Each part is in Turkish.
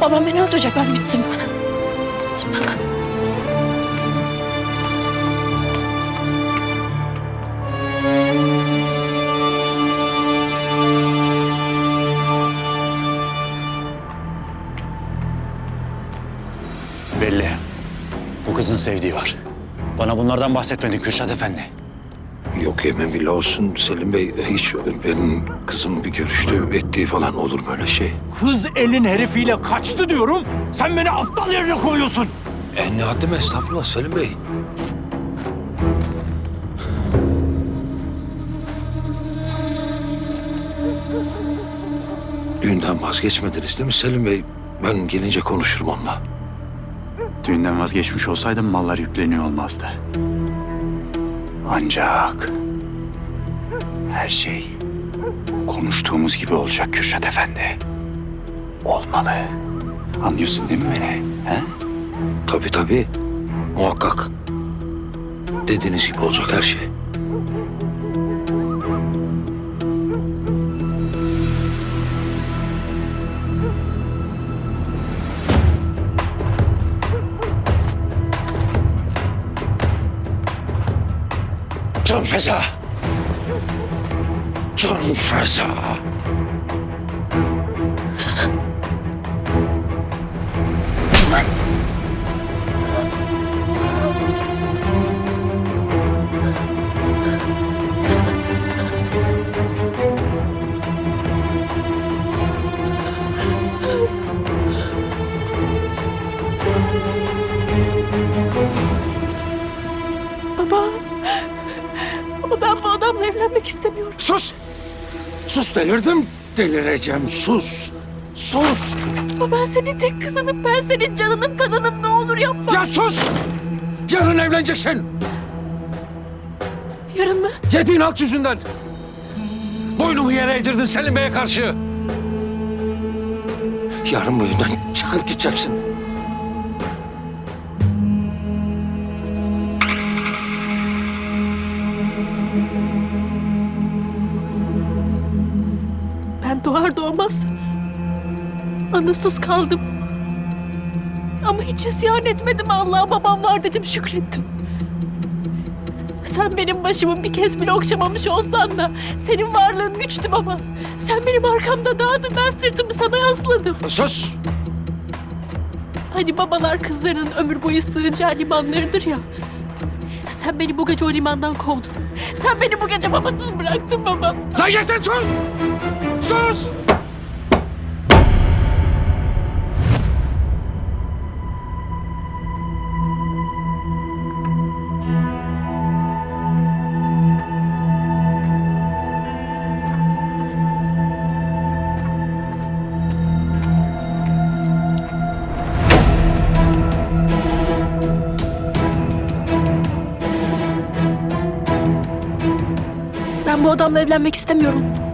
Babam beni öldürecek. Ben bittim. Bittim. Belli. Bu kızın sevdiği var. Bana bunlardan bahsetmedin Kürşat Efendi. Yok yemin bile olsun Selim Bey hiç benim kızım bir görüştü ettiği falan olur mu öyle şey? Kız elin herifiyle kaçtı diyorum. Sen beni aptal yerine koyuyorsun. E ne haddim estağfurullah Selim Bey. Düğünden vazgeçmediniz değil mi Selim Bey? Ben gelince konuşurum onunla. Düğünden vazgeçmiş olsaydım mallar yükleniyor olmazdı. Ancak her şey konuştuğumuz gibi olacak Kürşat Efendi. Olmalı. Anlıyorsun değil mi beni? He? Tabii tabii. Muhakkak. Dediğiniz gibi olacak her şey. Can feza. Can feza. Baba ben bu adamla evlenmek istemiyorum. Sus! Sus delirdim. Delireceğim sus. Sus! Baba ben senin tek kızınım. Ben senin canınım kanınım. Ne olur yapma. Ya sus! Yarın evleneceksin. Yarın mı? Yediğin alt yüzünden. Boynumu yere eğdirdin Selim Bey'e karşı. Yarın bu evden çıkıp gideceksin. Doğar doğmaz anasız kaldım. Ama hiç isyan etmedim Allah'a babam var dedim şükrettim. Sen benim başımı bir kez bile okşamamış olsan da senin varlığın güçtü baba. Sen benim arkamda dağıdın ben sırtımı sana yasladım. Sus! Hani babalar kızlarının ömür boyu sığınacağı limanlarıdır ya. Sen beni bu gece o limandan kovdun. Sen beni bu gece babasız bıraktın baba. Lan yeter sus! Sus! Ben bu adamla evlenmek istemiyorum.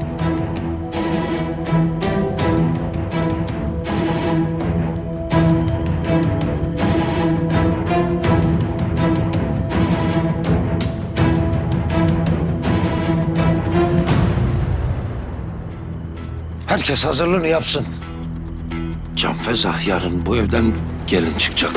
Herkes hazırlığını yapsın. Can Feza yarın bu evden gelin çıkacak.